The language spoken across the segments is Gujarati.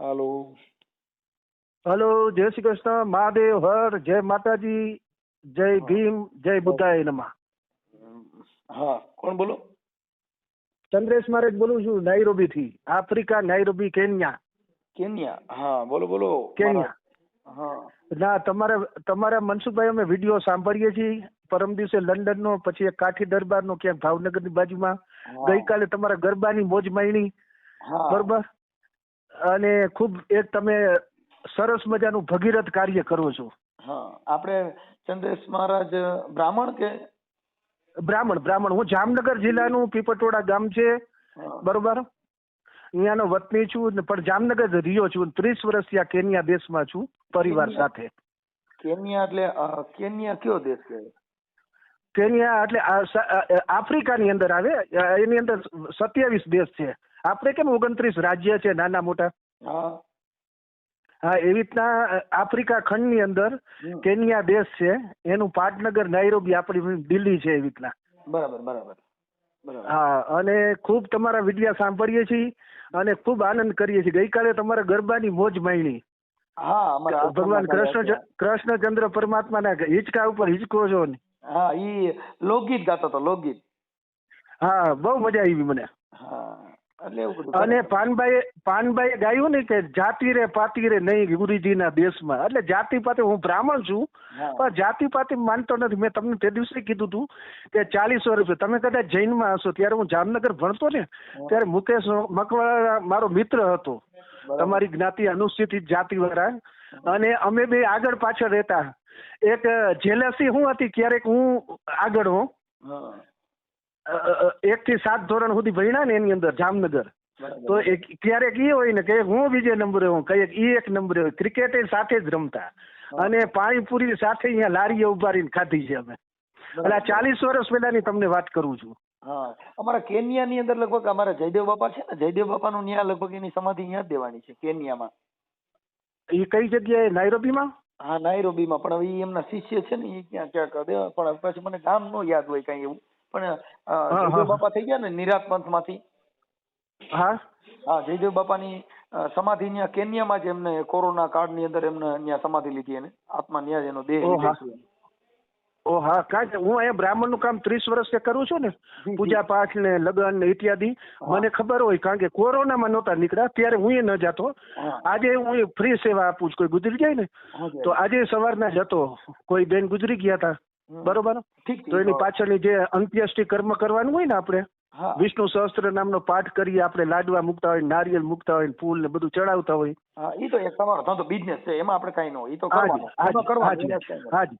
હાલો. હલો જય શ્રી કૃષ્ણ મહાદેવ હર જય માતાજી જય ભીમ જય બુદ્ધાય નમઃ. હા કોણ બોલો? ચંદ્રેશ મહારાજ બોલું છું નાઈરોબી થી આફ્રિકા નાઈરોબી કેન્યા. કેન્યા? હા બોલો બોલો. કેન્યા. હા. ના તમારા તમારા મનસુખભાઈ અમે વીડિયો સાંભળીએ છીએ. પરમ દિવસે લંડન નો પછી એક કાઠી દરબાર નો ક્યાંક ભાવનગરની બાજુમાં. ગઈકાલે તમારા ગરબાની મોજ માણી. બરોબર? અને ખૂબ એક તમે સરસ મજાનું ભગીરથ કાર્ય કરો છો. હા આપણે ચંદ્રેશ મહારાજ બ્રાહ્મણ કે? બ્રાહ્મણ બ્રાહ્મણ. હું જામનગર જિલ્લાનું પીપટોડા ગામ છે. બરોબર? અહીંયાનો વતની છું પણ જામનગર રહ્યો છું. ત્રીસ વર્ષથી આ કેન્યા દેશમાં છું પરિવાર સાથે. કેન્યા એટલે કેન્યા કયો દેશ કહેવાય કેન્યા એટલે આફ્રિકાની અંદર આવે. એની અંદર સત્યાવીસ દેશ છે. આપણે કેમ ઓગણત્રીસ રાજ્ય છે નાના મોટા? હા. એવી રીતના આફ્રિકા આફ્રિકા ખંડની અંદર કેન્યા દેશ છે એનું પાટનગર નાઈરોબી આપણી દિલ્હી છે એવી રીતના. બરાબર બરાબર હા અને ખૂબ તમારા વિડિયા સાંભળીએ છીએ અને ખૂબ આનંદ કરીએ છીએ. ગઈકાલે તમારા ગરબાની મોજ માણી. હા ભગવાન કૃષ્ણ કૃષ્ણચંદ્ર પરમાત્માના હિંચકા ઉપર હિંચકો છો ને. હા ઈ લોકગીત ગાતો હતો લોકગીત. હા બહુ મજા આવી મને. અને. પાનભાઈ પાનભાઈ ગાયું ને કે જાતિ રે પાતિ રે નહીં ગુરુજીના દેશમાં. એટલે જાતિ પાતિ હું બ્રાહ્મણ છું પણ જાતિ પાતિ માનતો નથી. મેં તમને તે દિવસે કીધું હતું કે ચાલીસ વર્ષ તમે કદાચ જૈનમાં હશો ત્યારે હું જામનગર ભણતો ને ત્યારે મુકેશ મકવાળા મારો મિત્ર હતો. તમારી જ્ઞાતિ અનુસૂચિત જાતિ વાળા અને અમે બે આગળ પાછળ રહેતા. એક જેલસી હું હતી ક્યારેક હું આગળ હા. એક થી સાત ધોરણ સુધી ભણ્યા ને એની અંદર જામનગર. તો ક્યારેક એ હોય ને કે હું બીજે નંબરે હું કંઈક ઈ એક નંબરે હોય. ક્રિકેટ સાથે જ રમતા. અને પાણીપુરી સાથે અહીંયા લારીએ ઉભારીને ખાધી છે અમે. એટલે ચાલીસ વર્ષ પહેલાની તમને વાત કરું છું. હા. અમારા કેન્યા ની અંદર લગભગ અમારા જયદેવ બાપા છે ને જયદેવ બાપાનું ન્યા લગભગ એની સમાધિ અહીંયા જ દેવાની છે કેન્યામાં. એ કઈ જગ્યાએ? નાયરોબીમાં? હા નાયરોબીમાં. પણ હવે એમના શિષ્ય છે ને એ ક્યાં ક્યાંક કરે. પણ પછી મને ગામ નો યાદ હોય કઈ એવું. પણ જયદેવ બાપા થઈ ગયા ને નિરાત પંથમાંથી હા? હા જયદેવ બાપાની સમાધિ ત્યાં કેન્યામાં જ એમને કોરોના કાળની અંદર એમને ત્યાં સમાધિ લીધી એને. આત્મા ન્યા જ એનો દેહ. ઓ હા કાંઈ હું અહીંયા બ્રાહ્મણનું કામ ત્રીસ વર્ષથી કરું છું ને પૂજા પાઠ ને લગ્ન ને ઇત્યાદિ મને ખબર હોય કારણ કે કોરોનામાં નહોતા નીકળ્યા ત્યારે હું એ ન જતો. આજે હું ફ્રી સેવા આપું છું. કોઈ ગુજરી જાય ને તો આજે સવારના ના જતો કોઈ બેન ગુજરી ગયા હતા. બરોબર? ઠીક તો એની પાછળની જે અંત્યેષ્ટિ કર્મ કરવાનું હોય ને આપણે વિષ્ણુ સહસ્ત્ર નામનો પાઠ કરીએ આપણે લાડવા મૂકતા હોય નારિયેલ મૂકતા હોય ફૂલ ને બધું ચડાવતા હોય. હા ઈ તો એક તમારો ધંધો બિઝનેસ છે એમાં આપણે કઈ ન હોય. ઈ તો કરવાનો હાજી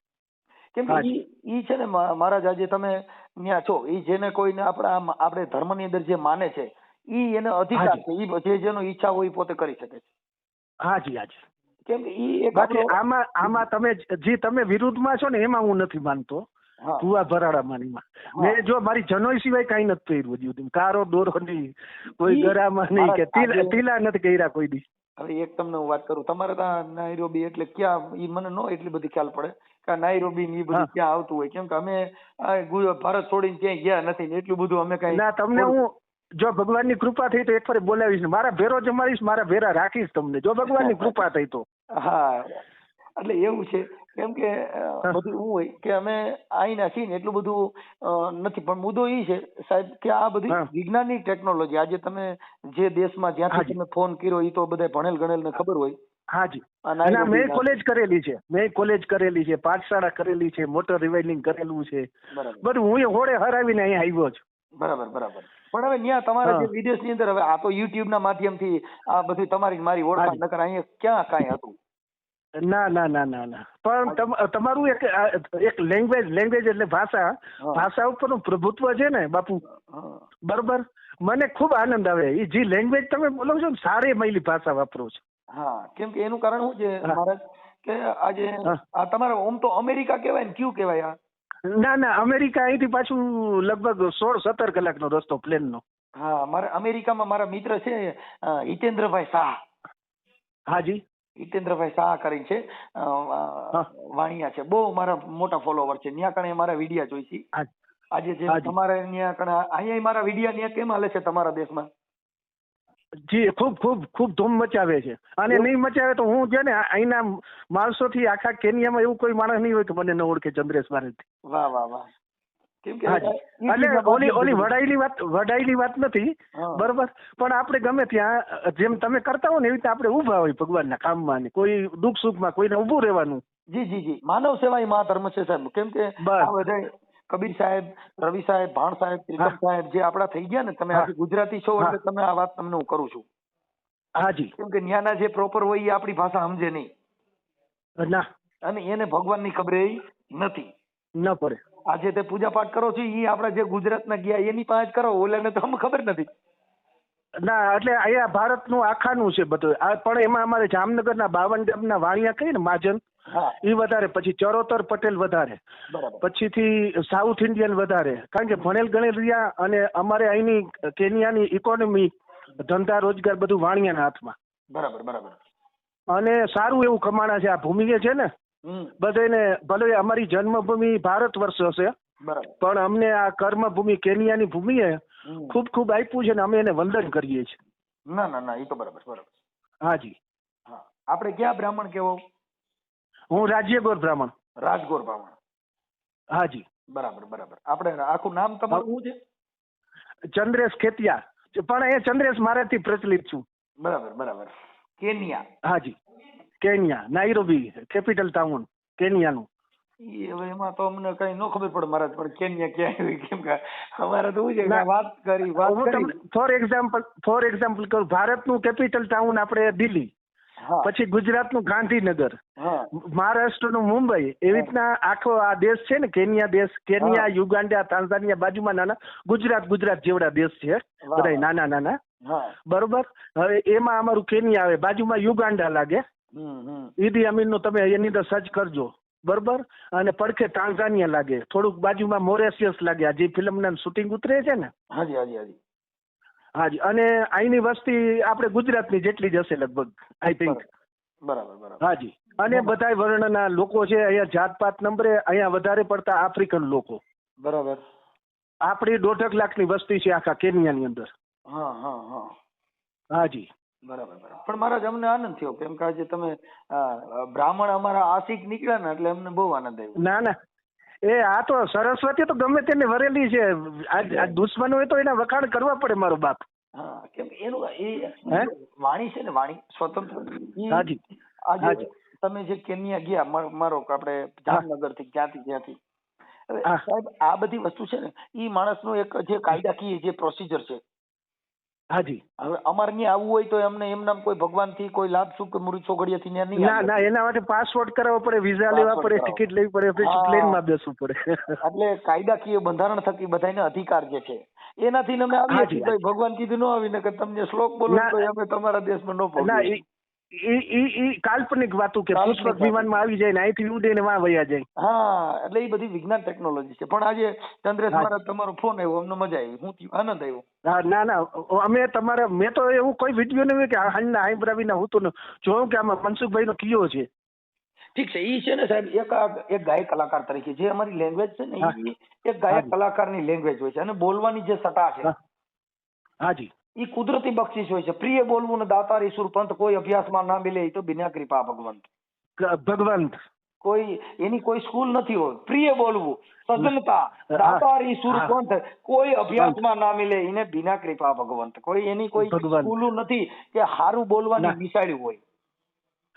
કેમ કે ઈ છે ને મહારાજ આજે તમે ન્યા છો ઈ જેને કોઈને આપણા આપણે ધર્મની અંદર જે માને છે ઈ એને અધિકાર છે ઈ જે જેનો ઈચ્છા હોય પોતે કરી શકે છે. હાજી હાજી. કેમ કે ઈ એક બાકી આમાં આમાં તમે જે તમે વિરુદ્ધમાં છો ને એમાં હું નથી માનતો. તું આ ભરાડા ભરાડામાંનીમાં મેં જો મારી જનોઈ સિવાય કાંઈ નથી પહેર્યું હજી સુધી. કારો દોરો નહીં. કોઈ ગરામાં નહીં કે. મારા ટીલા નથી કર્યા કોઈ દી. હવે એક તમને હું વાત કરું. તમારે ત્યાં નાયરોબી એટલે ક્યાં ઈ મને નો એટલી બધી ખ્યાલ પડે કે નાયરોબી ની બધું ક્યાં આવતું હોય. કેમ કે અમે ભારત છોડીને ક્યાંય ગયા નથી એટલું બધું અમે કઈ ના તમને હું જો ભગવાનની કૃપા થઈ તો એક ફરી બોલાવીશ મારા ભેરો જમાડીશ મારા ભેરા રાખીશ તમને. જો ભગવાનની કૃપા થઈ તો. હા. એટલે એવું છે. કેમ કે બધું એવું હોય કે અમે આઈના છીએ ને એટલું બધું નથી. પણ મુદ્દો એ છે સાહેબ કે આ બધી વિજ્ઞાનની ટેકનોલોજી આજે તમે જે દેશમાં જ્યાંથી. તમે ફોન કર્યો એ તો બધા ભણેલ ગણેલ ને ખબર હોય. હાજી. અને ના મેં કોલેજ કરેલી છે. મેં કોલેજ કરેલી છે. પાઠશાળા કરેલી છે. મોટર રિવાઇનિંગ કરેલું છે. બધું હું એ હોડે હરાવીને અહીંયા આવ્યો છું. બરાબર બરાબર. પણ હવે ન્યા તમારે. જે વિદેશની અંદર હવે આ તો યુટ્યુબ ના માધ્યમથી આ બધું તમારી ને મારી ઓળખાણ નકર અહીંયા ક્યાં કાંઈ હતું? ના ના ના ના ના. પણ તમારું એક એક લેંગ્વેજ લેંગ્વેજ એટલે ભાષા. ભાષા ઉપરનું પ્રભુત્વ છે ને બાપુ? બરોબર? મને ખૂબ આનંદ આવે. એ જે લેંગ્વેજ તમે બોલો છો ને સારી મહિલી ભાષા વાપરો છો. હા કેમ કે એનું કારણ શું છે મહારાજ કે આજે આ તમારે ઓમ તો અમેરિકા કહેવાય ને ક્યુ કહેવાય આ? ના ના અમેરિકા અહીંથી પાછું લગભગ સોળ સત્તર કલાકનો રસ્તો પ્લેનનો. હા મારે અમેરિકામાં મારા મિત્ર છે હિતેન્દ્રભાઈ શાહ. હાજી. હિતેન્દ્રભાઈ શાહ કરીને છે વાણિયા છે. બહુ મારા મોટા ફોલોવર છે. ત્યાં કણે મારા વિડિયા જોઈ છે. આજે જે તમારે ત્યાં કણે અહીંયા મારા વિડિયા ત્યાં કેમ હાલે છે તમારા દેશમાં? જી ખૂબ ખૂબ ખૂબ ધૂમ મચાવે છે. અને નહીં મચાવે તો હું છે ને અહીંના માણસો થી આખા કેનિયામાં એવું કોઈ માણસ નહીં હોય કે મને ન ઓળખે ચંદ્રેશ ભારત વાહ વાહ વાહ. એટલે ઓલી ઓલી વડાયેલી વાત વડાયેલી વાત નથી બરોબર? પણ આપણે ગમે ત્યાં જેમ તમે કરતા હો ને એવી રીતે આપણે ઊભા હોય ભગવાનના કામમાં ને કોઈ દુઃખ સુખમાં કોઈને ઊભું રહેવાનું. જી જી જી. માનવ સેવા એ મહાધર્મ છે સાહેબ. કેમ કે બસ. આ બધા કબીર સાહેબ રવિ સાહેબ ભાણ સાહેબ ત્રિકમ સાહેબ જે આપડા થઈ ગયા ને તમે આજે ગુજરાતી છો એટલે તમે આ વાત તમને હું કરું છું. હાજી. કેમ કે ન્યાના જે પ્રોપર હોય એ આપણી ભાષા સમજે નહીં. ના. અને એને ભગવાનની ખબર એ નથી. ન પડે. આજે તે પૂજા પાઠ કરો છો એ આપણા જે ગુજરાતના ગયા એની પાસે કરો ઓલાને તો ખબર નથી. ના એટલે અહીંયા ભારતનું આખાનું છે બધું. આ પણ એમાં અમારે જામનગરના બાવન ડેમના વાણિયા કહીએ ને મહાજન એ વધારે. પછી ચરોતર પટેલ વધારે. પછીથી સાઉથ ઇન્ડિયન વધારે. કારણ કે ભણેલ ગણેલ રહ્યા અને અમારે અહીંની કેનિયાની ઇકોનોમી ધંધા રોજગાર બધું વાણિયાના હાથમાં. બરાબર બરાબર. અને સારું એવું કમાણા છે આ ભૂમિએ છે ને બધાને ભલે અમારી જન્મભૂમિ ભારત વર્ષ હશે પણ અમને આ કર્મભૂમિ કેનિયાની ભૂમિએ. ખૂબ ખૂબ આપ્યું છે ને અમે એને વંદન કરીએ છીએ. ના ના ના એ તો બરાબર બરાબર હાજી હા આપણે ક્યાં બ્રાહ્મણ કેવો હું રાજ્યગોર બ્રાહ્મણ. રાજગોર બ્રાહ્મણ. હાજી બરાબર બરાબર. આપણે આખું નામ તમારું શું છે? ચંદ્રેશ ખેતિયા પણ એ ચંદ્રેશ મારાથી પ્રચલિત છું. બરાબર બરાબર. કેનિયા. હાજી કેનિયા નાઇરોબી કેપિટલ ટાઉન. કેનિયાનું. ઈ હવે એમાં તો અમને કઈ ન ખબર પડે મહારાજ પણ કેન્યા ક્યાં આવી કેમ કે? અમારે તો શું છે કે વાત કરી વાત કરી. ફોર એક્ઝામ્પલ ફોર એક્ઝામ્પલ કહું ભારતનું કેપિટલ ટાઉન આપણે દિલ્હી પછી ગુજરાતનું ગાંધીનગર. મહારાષ્ટ્રનું મુંબઈ એવી રીતના આખો આ દેશ છે ને કેનિયા દેશ કેનિયા યુગાંડા યુગાન્ડા તાંઝાનિયા બાજુમાં નાના ગુજરાત ગુજરાત જેવડા દેશ છે. બધા નાના નાના. બરોબર? હવે એમાં અમારું કેનિયા આવે બાજુમાં યુગાન્ડા લાગે. હમ અમીનનું તમે એની અંદર સર્ચ કરજો. બરોબર? અને પડખે ટાંઝાનિયા લાગે. થોડુંક બાજુમાં મોરેશિયસ લાગે. આ જે ફિલ્મના શૂટિંગ ઉતરે છે ને? હાજી હાજી હાજી. હાજી. અને અહીંની વસ્તી આપણે ગુજરાતની જેટલી જ હશે લગભગ આઈ થિંક બરાબર બરાબર હાજી. અને બધાય વર્ણના લોકો છે અહીંયા જાતપાત નંબરે અહીંયા વધારે પડતા આફ્રિકન લોકો. બરાબર. આપણી દોઢક લાખની વસ્તી છે આખા કેનિયાની અંદર. હા હા હા. હાજી. બરાબર બરાબર. પણ મહારાજ અમને આનંદ થયો કેમ કે આજે તમે બ્રાહ્મણ અમારા આશિક નીકળ્યા ને એટલે અમને બહુ આનંદ આવ્યો. ના ના. એ આ તો સરસ્વતી તો ગમે તેને વરેલી છે. આ દુશ્મન હોય તો એના વખાણ કરવા પડે મારો બાપ. હા કેમ એનું એ વાણી છે ને વાણી સ્વતંત્ર. હાજી. આજે. તમે જે કેન્યા ગયા મારો આપણે જામનગરથી ક્યાંથી ક્યાંથી. સાહેબ આ બધી વસ્તુ છે ને એ માણસનું એક જે કાયદાકીય જે પ્રોસિજર છે હાજી. હવે અમારે ત્યાં આવવું હોય તો એમને એમના કોઈ ભગવાનથી કોઈ લાભ સુખ મૃત ચોઘડિયાથી ત્યાં નહીં ના ના એના માટે પાસપોર્ટ કરાવવો પડે વિઝા લેવા પડે ટિકિટ લેવી પડે પછી પ્લેનમાં બેસવું પડે. એટલે કાયદાકીય બંધારણ થકી બધાને અધિકાર જે છે એનાથી અમે આવીએ છીએ. ભગવાન કીધું ન આવીને કે તમને શ્લોક બોલો તો અમે તમારા દેશમાં ન પહોંચીએ. કાલ્પનિક વાતું કે પુષ્પક. વિમાનમાં આવી જાય ને અહીંથી ઉડે ને વાં વયા જાય. હા એટલે એ બધી વિજ્ઞાન ટેકનોલોજી છે. પણ આજે ચંદ્રેશ મારા તમારો ફોન આવ્યો અમને મજા આવી. હું આનંદ આવ્યો. હા ના ના. અમે તમારે મેં તો એવું કોઈ વીડિયો નહીં કે હાંજના હાઈબ્રાવીના હું તો જોયું કે આમાં મનસુખભાઈ નો કયો છે. ઠીક છે એ છે ને સાહેબ એક એક ગાયક કલાકાર તરીકે જે અમારી લેંગ્વેજ છે ને. એક ગાયક. કલાકારની લેંગ્વેજ હોય છે. અને બોલવાની જે સટા છે. હાજી ઈ કુદરતી બક્ષિસ હોય છે. પ્રિય બોલવું ને દાતાર ઈશ્વર પંથ કોઈ અભ્યાસમાં ના મિલે એ તો બિના કૃપા ભગવંત. ભગવંત. કોઈ એની કોઈ સ્કૂલ નથી હોય પ્રિય બોલવું સજનતા દાતારી સુરપંથ કોઈ અભ્યાસમાં ના મિલે એને બિના કૃપા ભગવંત. કોઈ એની કોઈ સ્કૂલ નથી કે હારું બોલવાની. વિસાડ્યું હોય.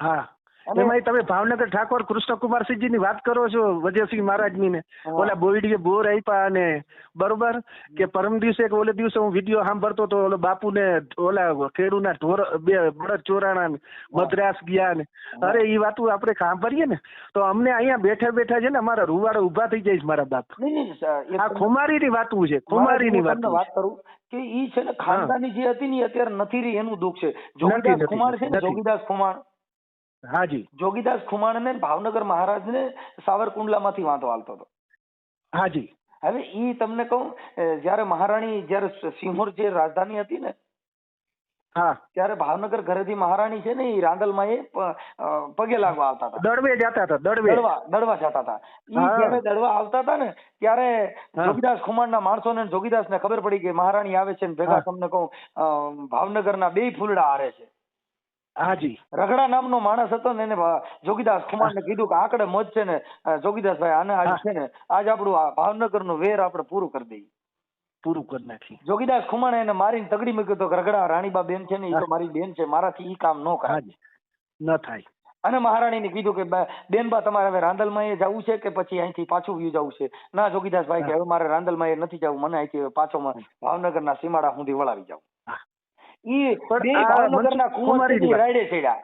હા. એમાંય તમે ભાવનગર ઠાકોર કૃષ્ણકુમારસિંહજી ની વાત કરો છો વજયસિંહ મહારાજની ને ઓલા બોયડીએ બોર આપ્યા અને બરોબર કે પરમ દિવસે કે ઓલે દિવસે હું વીડિયો સાંભળતો તો ઓલો બાપુ ને ઓલા ખેડૂના ઢોર બે બળદ ચોરાણા ને મદ્રાસ ગયા ને. અરે એ વાતું આપણે સાંભળીએ ને તો અમને અહીંયા બેઠા બેઠા છે ને અમારા રૂવાડા ઊભા થઈ જાય છે મારા બાપ. આ ખુમારી ની વાતું છે ખુમારી ની વાતું કરું કે ઈ છે ને ખાનદાની જે હતી ને અત્યારે નથી રહી એનું દુઃખ છે. જોગીદાસ કુમાર છે ને જોગીદાસ ખુમાણ હાજી જોગીદાસ ખુમાણ ને ભાવનગર મહારાજ ને સાવરકુંડલા માંથી વાંધો આવતો હતો. હાજી હવે ઈ તમને કહું જયારે મહારાણી જ્યારે સિંહોર જે રાજધાની હતી ને હા. ત્યારે ભાવનગર ઘરેથી મહારાણી છે ને એ રાંદલમાં એ પગે લાગવા આવતા હતા. દડવે જતા હતા દડવે. દડવા દડવા જતા હતા. એ. જ્યારે દળવા આવતા હતા ને ત્યારે. જોગીદાસ ખુમાણના માણસોને ને જોગીદાસને ખબર પડી કે મહારાણી આવે છે ને ભેગા તમને કહું ભાવનગર ભાવનગરના બે ફૂલડા હારે છે. હાજી. રગડા નામનો માણસ હતો ને એને જોગીદાસ ખુમાણને કીધું કે આકડે મત છે ને જોગીદાસ ભાઈ આને આજ છે ને આજ આપણું ભાવનગરનું વેર આપણે પૂરું કરી દઈએ. પૂરું કરી નાખી જોગીદાસ ખુમાણે એને મારીને તગડી મૂક્યો તો રગડા રાણીબા બેન છે ને એ તો મારી બેન છે મારાથી ઈ કામ ન કરાય ન થાય. અને મહારાણીને કીધું કે બા- બેનબા તમારે હવે રાંદલમાં એ જવું છે કે પછી અહીંથી પાછું વ્યુ જવું છે? ના જોગીદાસભાઈ કે હવે મારે રાંદલમાં એ નથી જવું મને અહીંથી પાછો ભાવનગર ભાવનગરના સીમાડા સુધી વળાવી જાવ. ઈ ભાવનગરના મનસુખ કુંવર કુમારીની સુધી વાત. રાયડે ચડ્યા.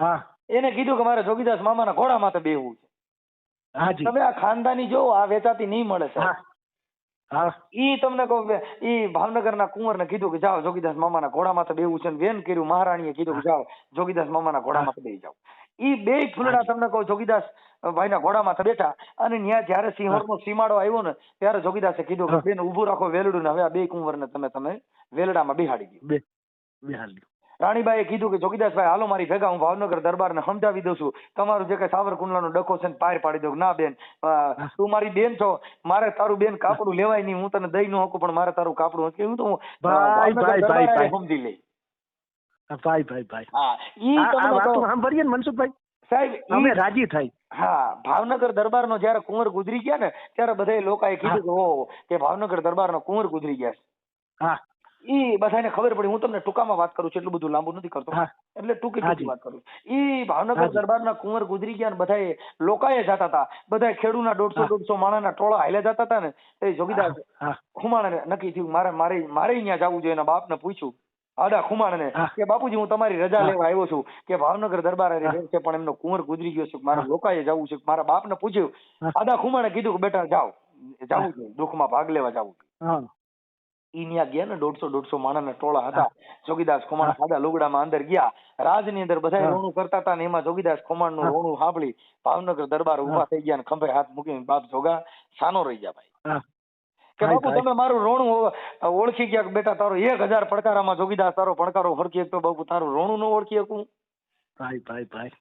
હા. એને કીધું કે મારે જોગીદાસ મામાના ઘોડા માથે બેહવું છે. હાજી. તમે આ ખાનદાની જો આ વેચાતી નહીં મળે સાહેબ. હા. ઈ તમને કહું કે ઈ ભાવનગરના કુંવરને કીધું કે જાઓ જોગીદાસ મામાના ઘોડા માથે બેવું છે. ને વેન કર્યું મહારાણીએ કીધું કે જાઓ જોગીદાસ મામાના ઘોડા માથે બે જાઓ. ઈ બે ફૂલડા તમને કહું જોગીદાસ ભાઈના ઘોડામાં બેઠા. અને ન્યા જ્યારે સિંહોરનો સીમાડો આવ્યો ને ત્યારે જોગીદાસે કીધું કે. બેન ઊભું રાખો વેલડું ને હવે આ બે કુંવરને તમે તમે વેલડામાં બિહાડી દો. રાણીબાઈએ કીધું કે જોગીદાસભાઈ હાલો મારી ભેગા હું ભાવનગર દરબારને સમજાવી દઉં છું. તમારું જે કઈ સાવરકુંડલાનો ડખો છે ને પાર પાડી દઉં. ના બેન તું મારી બેન છો. મારે તારું બેન કાપડું લેવાય નહીં. હું તને દઈ ન હકું પણ મારે તારું કાપડું હું તો સમજી લઈ ભાઈ ભાઈ ભાઈ. હા ઈ તમે કહું, સાંભળીએ ને મનસુખભાઈ. સાહેબ અમે રાજી થઈ હા ભાવનગર દરબારનો જ્યારે કુંવર ગુજરી ગયા ને ત્યારે બધા લોકોએ કીધું કે ઓહો કે ભાવનગર દરબારનો કુંવર ગુજરી ગયા હા. ઈ બધાને ખબર પડી હું તમને ટૂંકામાં વાત કરું છું એટલું બધું લાંબુ નથી કરતો. એટલે ટૂંકી. ટૂંકી વાત કરું ઈ ભાવનગર. દરબારના કુંવર ગુજરી ગયા ને બધાએ લોકાએ જતા હતા. બધા ખેડૂના દોઢસો. દોઢસો માણાના ટોળા હાલ્યા જતા હતા ને એ જોગીદાસ હા ખુમાણે નક્કી થયું મારે મારે મારે અહીંયા જવું જોઈએ. એના બાપને પૂછ્યું. આડા ખુમાણને. કે બાપુજી હું તમારી રજા લેવા આવ્યો છું. કે ભાવનગર દરબાર છે પણ એમનો કુંવર ગુજરી ગયો છે મારા લોકાએ જવું છે મારા બાપને પૂછ્યું. આડા ખુમાણે કીધું કે બેટા જાઓ. જવું છે. દુઃખમાં ભાગ લેવા જવું ઈ ન્યા ગયા ને દોઢસો દોઢસો માણસના ટોળા હતા. જોગીદાસ ખુમાણ. સાદા લુગડામાં અંદર ગયા. રાજની અંદર બધા. રોણું કરતા હતા ને એમાં જોગીદાસ ખોમાણનું હા. રોણું સાંભળી ભાવનગર દરબાર ઊભા. થઈ ગયા ને ખંભે હાથ મૂકીને બાપ જોગા સાનો રહી ગયા ભાઈ. કે બાપુ તમે મારું રોણું ઓળખી ગયા બેટા તારો એક હજાર પડકારામાં જોગીદાસ તારો પડકારો ફરકી તો બાપુ તારું રોણું ન ઓળખી શકું. ભાઈ ભાઈ ભાઈ.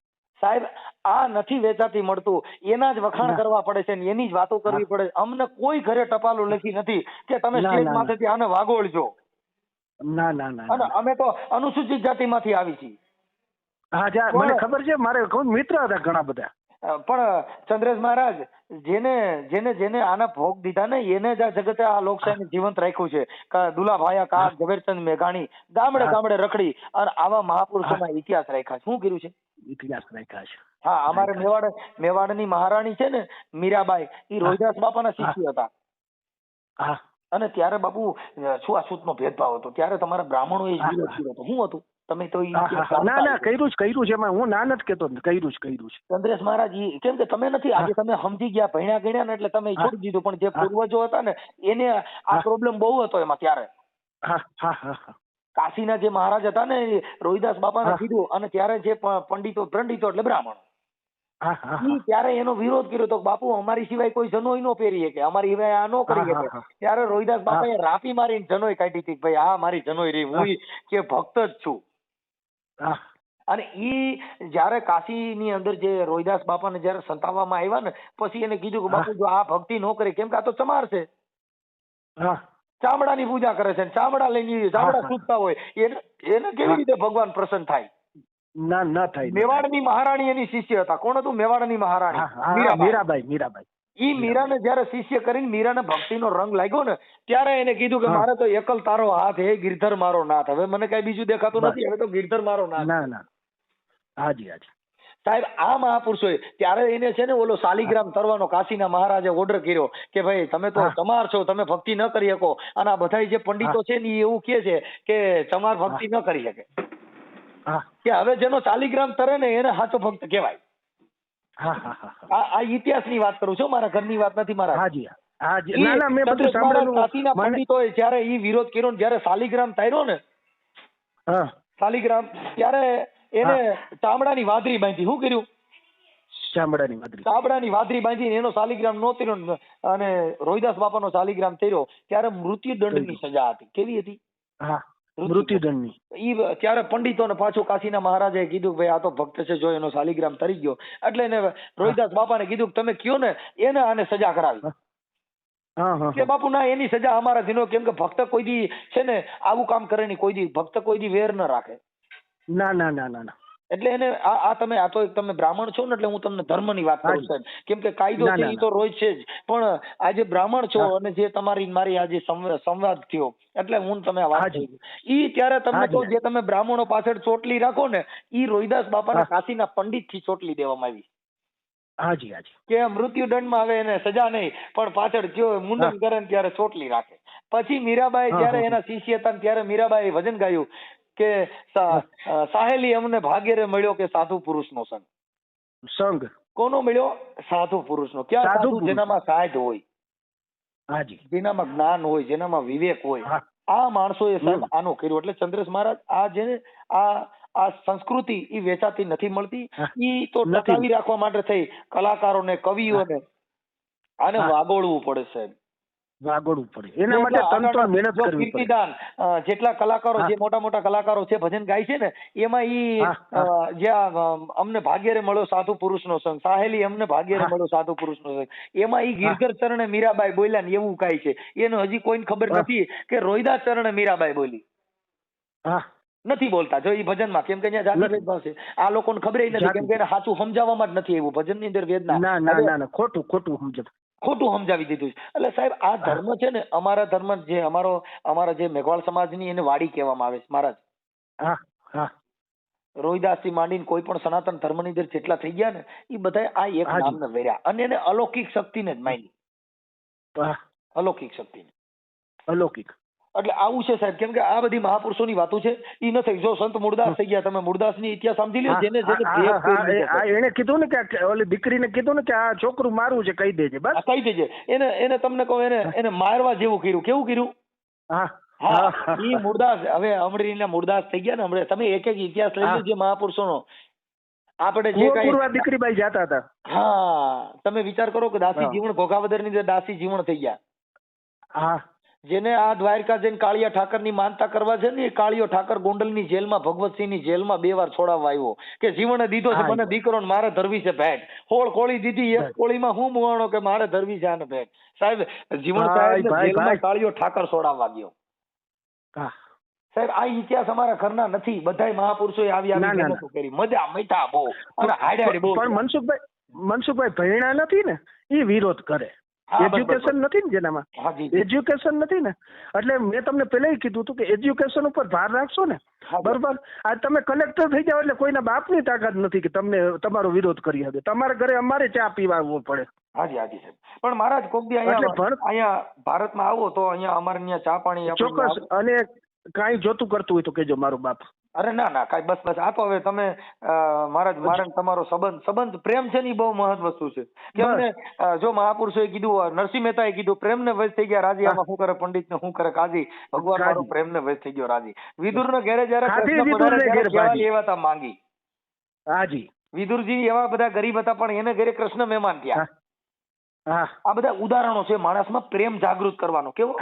સાહેબ આ નથી વેચાતી મળતું. એના જ વખાણ કરવા પડે છે ને એની જ વાતો કરવી પડે. અમને કોઈ ઘરે ટપાલું લખી નથી કે તમે સ્ટેજ માથેથી આને વાગોળજો. ના ના ના અને અમે તો અનુસૂચિત જાતિમાંથી આવી છીએ. હા જા મને ખબર છે મારે મિત્ર હતા ઘણા બધા. પણ ચંદ્રેશ મહારાજ જેને જેને જેને આના ભોગ દીધા ને એને જ આ જગતે આ લોકશાહીને જીવંત રાખ્યું છે. કા દુલાભાયા કા ઝવેરચંદ મેઘાણી ગામડે ગામડે રખડી અને આવા મહાપુરુષોના ઇતિહાસ રાખ્યા શું કર્યું છે? ઇતિહાસ રાખ્યા છે. હા અમારે મેવાડ મેવાડની મહારાણી છે ને મીરાબાઈ એ રોહિદાસ બાપાના શિષ્ય હતા. હા. અને ત્યારે બાપુ છૂઆછૂતનો ભેદભાવ હતો. ત્યારે તમારા બ્રાહ્મણો જ. વિરોધ કર્યો હતો. શું હતું? તમે તો. ના ના કર્યું જ કર્યું છે એમાં હું ના નથી કેતો કર્યું જ કર્યું છે ચંદ્રેશ મહારાજ કેમ કે તમે નથી આજે તમે સમજી ગયા ભણ્યા ગણ્યા ને એટલે તમે છોડી દીધું પણ જે પૂર્વજો હતા ને એને આ પ્રોબ્લેમ બહુ હતો એમાં ત્યારે હા હા હા હા. કાશીના જે મહારાજ હતા ને રોહિદાસ બાપાને. કીધું અને ત્યારે જે પંડિતો પંડિતો એટલે બ્રાહ્મણ. ત્યારે એનો વિરોધ કર્યો તો બાપુ અમારી સિવાય કોઈ જનોય નો પહેરીએ કે અમારી સિવાય આ નો કરી શકે. ત્યારે રોહિદાસ બાપાએ રાપી મારીને જનોય કાઢી હતી ભાઈ આ મારી જનોય રહી હું. કે ભક્ત જ છું. અને ઈ જ્યારે કાશીની અંદર જે રોહિદાસ બાપાને જ્યારે સંતાવવામાં આવ્યા ને પછી એને કીધું કે બાપુ જો આ ભક્તિ ન કરે કેમ કે આ તો ચમાર છે. હા. ચામડાની પૂજા કરે છે ને ચામડા લઈને ચામડા હા. સૂતતા હોય. એને એને કેવી રીતે ભગવાન પ્રસન્ન થાય? ના ના થાય. મેવાડની મહારાણી એની શિષ્ય હતા. કોણ હતું? મેવાડની મહારાણી. મીરાબાઈ મીરાબાઈ. ઈ મીરાને જ્યારે શિષ્ય કરીને મીરાને ભક્તિનો રંગ લાગ્યો ને ત્યારે એને કીધું કે મારે તો એકલ તારો હાથ હે ગિરધર મારો નાથ. હવે મને કઈ બીજું દેખાતું નથી હવે તો ગિરધર મારો નાથ. ના ના. હાજી હાજી. સાહેબ આ મહાપુરુષોએ ત્યારે એને છે ને ઓલો શાલિગ્રામ તરવાનો કાશીના મહારાજે ઓર્ડર કર્યો કે ભાઈ તમે તો તમાર છો તમે ભક્તિ ન કરી શકો. અને આ બધા જે પંડિતો છે ને એવું કહે છે કે તમાર ભક્તિ ન કરી શકે. કે હવે જેનો શાલિગ્રામ તરે ને એને સાચો ભક્ત કહેવાય. આ ઇતિહાસની વાત કરું છું મારા ઘરની વાત નથી મારા. હાજી હાજી. ના ના મેં બધું સાંભળેલું કાતીના પંડિતોએ જ્યારે ઈ વિરોધ કર્યો ને જ્યારે શાલિગ્રામ તાર્યો ને હા. શાલિગ્રામ ત્યારે એને ચામડાની વાદરી બાંધી. શું કર્યું? ચામડાની વાદરી. ચામડાની વાદરી બાંધીને એનો શાલિગ્રામ નો તર્યો ને અને રોહિદાસ બાપાનો શાલિગ્રામ થયો ત્યારે મૃત્યુદંડની સજા હતી. કેવી હતી? હા. મૃત્યુદંડની. ઈ ત્યારે પંડિતોને પાછું કાશીના મહારાજાએ કીધું કે ભાઈ આ તો ભક્ત છે જો એનો શાલિગ્રામ તરી ગયો. એટલે એને રોહિદાસ બાપાને કીધું કે તમે કયો ને એને આને સજા કરાવી. કે બાપુ ના એની સજા અમારા દિનો કેમ કે ભક્ત કોઈ દી છે ને આવું કામ કરે નહીં કોઈ દી ભક્ત કોઈ દી વેર ન રાખે. ના ના ના ના ના. એટલે એને આ આ તમે આ તો તમે બ્રાહ્મણ છો ને એટલે હું તમને ધર્મની વાત કરું. સાહેબ કેમ કે કાયદો છે એ તો રોજ છે જ. પણ આજે બ્રાહ્મણ છો અને જે તમારી મારી આજે સંવાદ થયો એટલે હું તમે વાત. કરી. ઈ ત્યારે તમને. કહું જે તમે બ્રાહ્મણો પાછળ ચોટલી રાખો ને ઈ રોહિદાસ બાપાના કાશીના પંડિતથી ચોટલી દેવામાં આવી. હાજી હાજી. કે મૃત્યુદંડમાં હવે એને સજા નહીં પણ પાછળ જો મુંડન. કરે ને ત્યારે ચોટલી રાખે. પછી મીરાબાઈ જયારે જ્યારે એના શિષ્ય હતા ત્યારે મીરાબાઈ ભજન ગાયું. કે સાહેલી અમને ભાગ્યરે મળ્યો કે સાધુ પુરુષનો સંગ? સંઘ કોનો મળ્યો? સાધુ પુરુષનો. ક્યાં સાધુ જેનામાં સાધ હોય. હાજી જેનામાં જ્ઞાન હોય જેનામાં વિવેક હોય. આ માણસોએ સાહેબ. આનું કર્યું. એટલે ચંદ્રેશ મહારાજ આ જે આ આ સંસ્કૃતિ ઈ વેચાતી નથી મળતી. ઈ તો ટકાવી રાખવા માટે થઈ. કલાકારોને કવિઓને. આને. વાગોળવું પડે સાહેબ. વાગોડવું પડે. એના માટે તન મહેનત કરવી કીર્તિદાન જેટલા કલાકારો જે મોટા મોટા કલાકારો છે ભજન ગાય છે ને એમાં ઈ હા, હા. અ, જે આ, અમ, અમને ભાગ્યરે મળ્યો સાધુ પુરુષનો સંગ સાહેલી અમને ભાગ્યરે મળ્યો સાધુ પુરુષનો સંગ. એમાં ઈ ગિરધર ચરણે મીરાબાઈ બોલ્યા ને એવું કાય છે. એને હજી કોઈને ખબર નથી કે રોહિદા ચરણે મીરાબાઈ બોલી. હા. નથી બોલતા જો ઈ ભજનમાં કેમ કે અહીંયા જાતિ ભેદભાવ છે. આ લોકોને ખબર નથી. કેમ કે સાચું સમજાવવામાં જ નથી આવ્યું ભજનની અંદર વેદના. ના ના ના ના ખોટું ખોટું સમજત ખોટું સમજાવી દીધું છે. એટલે સાહેબ આ ધર્મ છે ને અમારા ધર્મ જે અમારો અમારા જે મેઘવાળ સમાજની એને વાડી કહેવામાં આવે છે મહારાજ. હા હા. રોહિદાસથી માંડીને કોઈ પણ સનાતન ધર્મની અંદર જેટલા થઈ ગયા ને એ બધા આ એક. નામને વેર્યા અને એને અલૌકિક શક્તિને જ માની અલૌકિક શક્તિને. અલૌકિક. એટલે આવું છે સાહેબ. કેમ કે આ બધી મહાપુરુષોની વાતો છે. એ નથી જો સંત મૂળદાસ થઈ ગયા તમે મૂળદાસની ઇતિહાસ સમજી લ્યો જેને જેને. એને કીધું ને કે ઓલી દીકરીને કીધું ને કે આ છોકરું મારું છે કહી દેજે બસ. કહી દેજે. એને એને તમને કહું એને એને મારવા જેવું કર્યું. કેવું કર્યું? હા. ઈ મૂળદાસ હવે અમરીના મૂળદાસ થઈ ગયા ને હમણાં તમે એક એક ઇતિહાસ લઈ હા. જે મહાપુરુષોનો. આપણે જે કઈ દીકરીબાઈ જાતા હતા. હા. તમે વિચાર કરો કે દાસી જીવન ભોગાવદરની દાસી જીવન થઈ ગયા. હા. જેને આ દ્વારકા જઈને કાળિયા ઠાકરની માનતા કરવા છે ને એ કાળિયો ઠાકર ગોંડલની જેલમાં ભગવતસિંહની જેલમાં બે વાર છોડાવવા આવ્યો. કે જીવને દીધો છે મને દીકરો ને મારે ધરવી છે ભેટ. હોળ કોળી દીધી એક કોળીમાં હું મુવાણો કે મારે ધરવી છે આને ભેટ? સાહેબ જીવન સાહેબ જેલમાં કાળિયો ઠાકર છોડાવવા ગયો. સાહેબ આ ઇતિહાસ અમારા ઘરના નથી. બધાય મહાપુરુષોએ આવી ના, આવી કરી. મજા મીઠા બહુ. અને હાડે પણ મનસુખભાઈ મનસુખભાઈ ભણ્યા નથી ને? એ વિરોધ કરે. એજ્યુકેશન નથી ને જેનામાં? એજ્યુકેશન નથી ને? એટલે મેં તમને પહેલા કીધું હતું કે એજ્યુકેશન ઉપર ભાર રાખશો ને? બરોબર. આ તમે કલેક્ટર થઈ જાવ એટલે કોઈના બાપની તાકાત નથી કે તમને તમારો વિરોધ કરી શકે. તમારા ઘરે અમારે ચા પીવા આવવું પડે હાજી હાજી સાહેબ. પણ મહારાજ કોક દી અહીંયા અહીંયા ભારતમાં આવો તો અહીંયા અમારે અહીંયા ચા પાણી ચોક્કસ. અને કાંઈ જોતું કરતું હોય તો કેજો મારો બાપ. અરે ના ના કાંઈ બસ બસ. આ તો હવે તમે મહારાજ મારે તમારો સંબંધ સંબંધ પ્રેમ છે ને એ બહુ મહત્વ વસ્તુ છે. કે અમને જો મહાપુરુષોએ કીધું નરસિંહ મહેતાએ કીધું પ્રેમને વશ થઈ ગયા રાજી. આમાં શું કરે પંડિત ને શું કરે કાજી? ભગવાન મારો પ્રેમ ને વશ થઈ ગયો રાજી. વિદુર ને ઘેરે જયારે ખાધી કૃષ્ણ વિદુરને ઘેર. લેવા તા માંગી. હાજી વિદુરજી એવા બધા ગરીબ હતા પણ એને ઘરે કૃષ્ણ મહેમાન થયા. આ બધા ઉદાહરણો છે માણસમાં પ્રેમ જાગૃત કરવાનો. કેવો?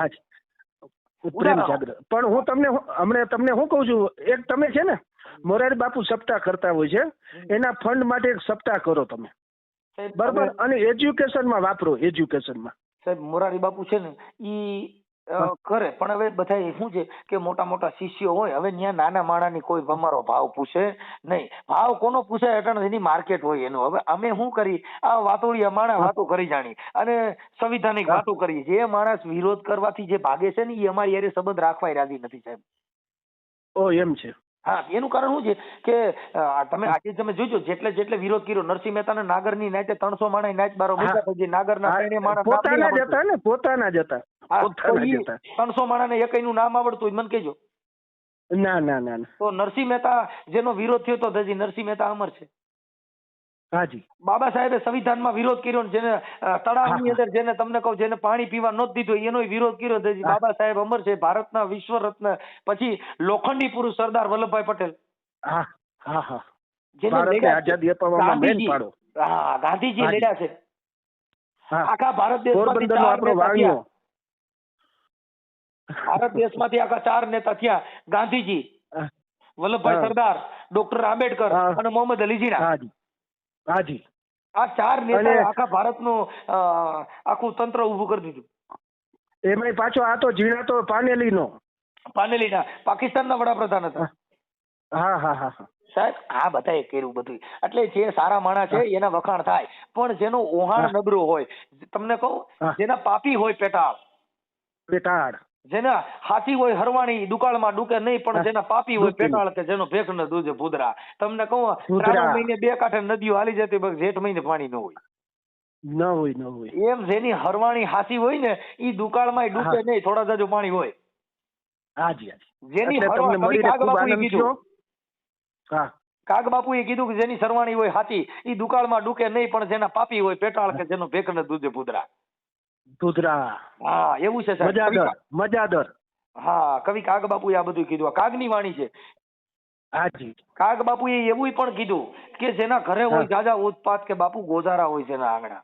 પ્રેમ જાગૃત. પણ હું તમને હમણે તમને શું કહું છું એક તમે છે ને મોરારી બાપુ સપ્તાહ કરતા હોય છે એના ફંડ માટે એક સપ્તાહ કરો તમે. બરોબર? અને એજ્યુકેશનમાં વાપરો એજ્યુકેશનમાં સાહેબ મોરારી બાપુ છે ને ઈ. કરે. પણ હવે બધા શું છે કે મોટા મોટા શિષ્યો હોય હવે ત્યાં નાના માણાની કોઈ અમારો ભાવ પૂછે નહીં. ભાવ કોનો પૂછે એટલે એની માર્કેટ હોય એનું. હવે અમે શું કરી? આ વાતોડિયા માણા વાતો કરી જાણી. અને સંવિધાનિક વાતો કરી જે માણસ વિરોધ કરવાથી જે ભાગે છે ને એ અમારી યારે સંબંધ રાખવા રાજી નથી સાહેબ. ઓ એમ છે. હા એનું કારણ શું છે કે તમે આજે તમે જોજો જેટલે જેટલે વિરોધ કર્યો નરસિંહ મહેતાના નાગરની નાચે ત્રણસો માણા નાચ બારો. મૂક્યા પછી નાગરના ત્રણેય માણસ પોતાના જ હતા ને પોતાના જ હતા. ત્રણસો માણસને એકયનું નામ આવડતું મને કહેજો. ના ના ના. તો નરસિંહ મહેતા જેનો વિરોધ થયો તો હજી નરસિંહ મહેતા અમર છે. હાજી. બાબા સાહેબે સંવિધાનમાં વિરોધ કર્યો ને જેને તળાવની અંદર જેને તમને કહું જેને પાણી પીવા નહોતું દીધું એનો વિરોધ કર્યો બાબા સાહેબ અમર છે ભારતના વિશ્વ રત્ન પછી લોખંડી પુરુષ સરદાર વલ્લભભાઈ પટેલ. હા હા હા. જેને. આઝાદી અપાવવામાં મેન પાડો. હા ગાંધીજી લડ્યા છે. આખા ભારત દેશમાંથી આપણો વાણિયો. ભારત દેશમાંથી આખા ચાર નેતા થયા. ગાંધીજી વલ્લભભાઈ સરદાર ડોક્ટર આંબેડકર અને મોહમ્મદ અલી જીના હાજી. હાજી. આ ચાર નેતા આખા ભારતનું આખું તંત્ર ઊભું કરી દીધું. એમાં પાછો આ તો જીણા તો પાનેલીનો. પાનેલીના. પાકિસ્તાનના વડાપ્રધાન હતા. હા હા હા હા. સાહેબ આ બધાએ કર્યું બધું એટલે જે સારા માણસ છે એના વખાણ થાય. પણ જેનો ઓહાણ નબળું હોય તમને કહું જેના પાપી હોય પેટાળ. પેટાળ. જેના હાથી હોય હરવાણી દુકાળમાં ડૂકે નહીં પણ જેના પાપી હોય પેટાળ કે જેનો ભેખ ન દૂધે ભૂદરા. તમને કહું શ્રાવણ મહિને બે કાંઠે નદીઓ હાલી જતી પણ જેઠ મહિને પાણી ન હોય. ન હોય ન હોય. એમ જેની હરવાણી હાથી હોય ને ઈ દુકાળમાં ડૂકે હા. નહીં થોડા જાજુ પાણી હોય. હાજી હાજી. જેની કાગ બાપુ બાપુએ કીધું. હા. કાગ બાપુએ કીધું કે જેની સરવાણી હોય હાથી ઈ દુકાળમાં ડૂકે નહીં પણ જેના પાપી હોય પેટાળ કે જેનો ભેખ ન દૂધે ભૂદરા. ધૂતરા હા એવું છે સાહેબ. મજાદર મજાદર. હા કવિ કાગ બાપુએ આ બધું કીધું. કાગની વાણી છે. હાજી. કાગ બાપુએ એવું પણ કીધું કે જેના ઘરે હોય જાજા ઉત્પાત કે બાપુ ગોજારા હોય જેના આંગણા.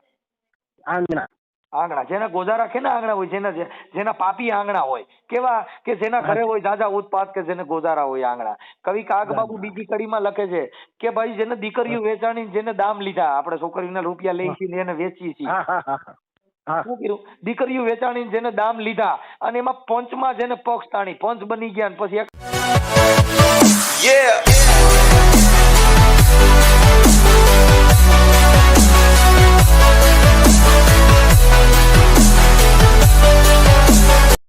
આંગણા. આંગણા. જેના ગોજારા કેના આંગણા હોય? જેના જેના પાપી આંગણા હોય. કેવા? કે જેના ઘરે હોય જાજા ઉત્પાત કે જેને ગોજારા હોય આંગણા. કવિ કાગ બાપુ બીજી કડીમાં લખે છે કે ભાઈ જેને દીકરીઓ વેચાણી જેને દામ લીધા આપણે છોકરીના રૂપિયા એને વેચીએ છીએ. હા હા હા. શું કીધું દીકરીઓ વેચાણી જેને દામ લીધા અને એમાં પંચમાં જેને પક્ષ તાણી પંચ બની ગયા પછી.